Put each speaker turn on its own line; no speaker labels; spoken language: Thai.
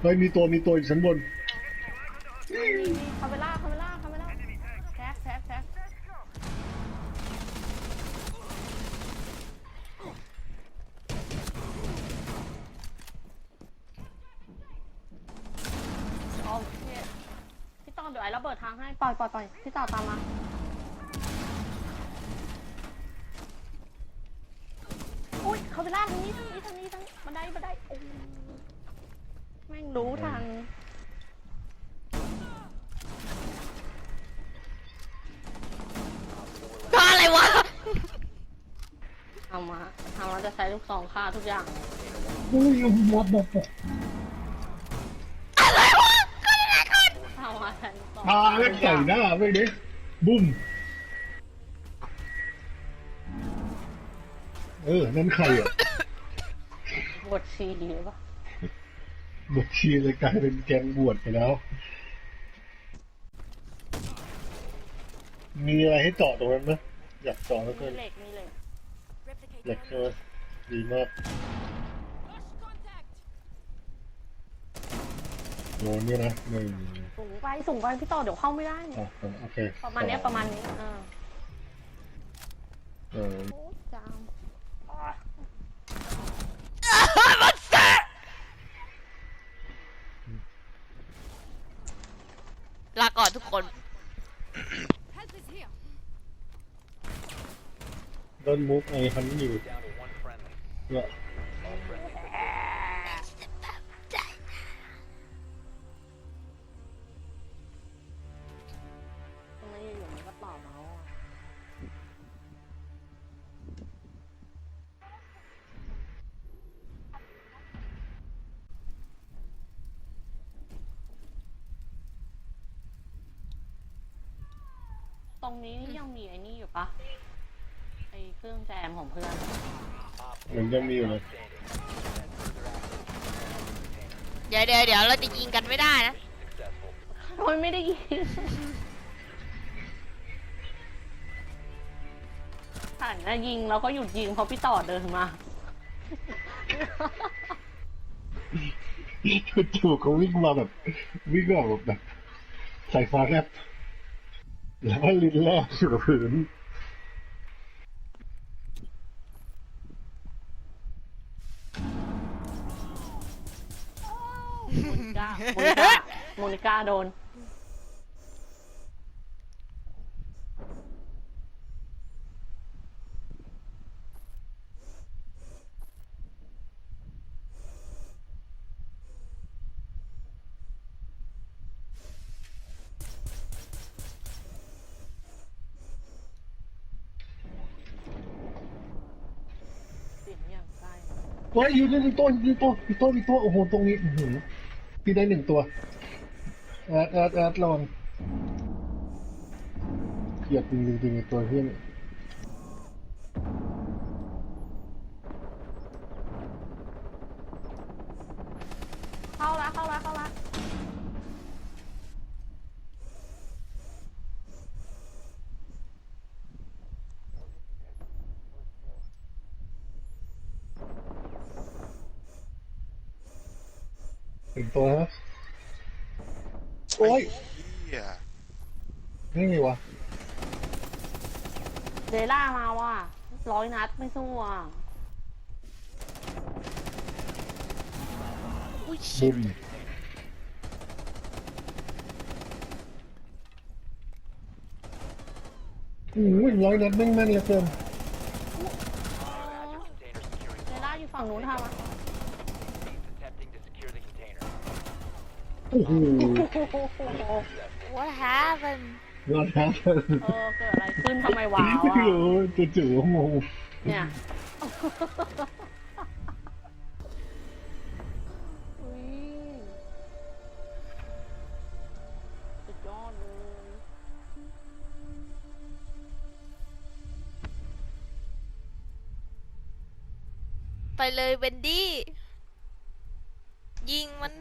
เฮ้ยมีตัวมีตัวอยู่ชั้นบน
คาเมล่าคาเมล่าคาเมล่าแท็กแท็กแท็กโอเคพี่ต่อเดี๋ยวไอ้ระเบิดทางให้ปล่อยปล่อยปล่อยพี่ต่อตามมาอุ้ยเขาไปล่าทางนี้ทางนี้ทางนี้ทางนี้บันไดบันไดโอ้ ม่งรู้ทาง
ก็อะไรวะ
เอามาทำเราจะใช้ลูกซองฆ่าทุกอย่าง
อุ้ยมอบมอบมอบ
อะไรวะก็อะไรกัน
เอามาใช้ลูกซอง
พาเล่นใส่หน้าไปดิบุ้มเออนั่นใครอะ
บทชีหรือเปล่า
บวชชีเลยกลายเป็นแกงบวชไปแล้ว มีอะไรให้เจาะตรงนั้นไหมอยากเจาะแล้วก็
มีเหล็กมีเหล็ก
อยากเจอดีมากโน่นนี่นะหนึ่ง
สูงไปสูงไปพี่ต่อเดี๋ยวเข้าไม่ได้
อะโอเค
ประมาณเนี้ยประมาณนี้เออ
เออ
โอ้จาม
มันแสบ ลาก่อนทุกคน
โดนมุกไอ้ฮันนี่อยู่เนี่ย
รงนี้นี่ยังมีไอ้นี่อยู่ปะไอ้เครื่องแจมของเพื่อน
เหมือนยังมีอยู่เลย
เดี๋ยวเดี๋ยวเดี๋ยวเราจะยิงกันไม่ได้นะ
โอ้ยไม่ได้ยินหันนะยิงแล้วก็หยุดยิงเพราะพี่ต่อเดินมา
จู่ๆเขาวิ่งมาแบบวิ่งมาแบบแบบใส่ฟ้าแลบ แล้วลิ้นแรกอยู่กับพื้น
โมนิก้าโมนิก้าโมนิก้าโดน เสียงอย่างใกล้
เฮ้ยอยู่นี่มีตัวมีตัวมีตัวมีตัวโอ้โหตรงนี้อื้อหือพี่ได้หนึ่งตัวแอดแอดแอดระวังเกลียดจริงจริงตัวเฮี้ยนี่
เข้าละเข้าละเข้าละ
หนึ่งตัวฮะโอ้ย
เหี้ย
นี่ไงวะ
เดล่ามาว่ะร้อยนัดไม่สู้อะ
อุ้ย
บุ้มโอ้ยร้อยนัดแม่งแม่นเหลือเกิน
เดล่าอยู่ฝั่งนู้นทำอะ
โอ้โห
ว่า happened
รอดครับ
เออเกิดอะไรขึ้นทำไมว้าว
ไม่
อะ
รู้จู่ๆงง
เนี่ยอุ๊ยสุดยอดเลย
ไปเลยเวนดี้ ยิงมัน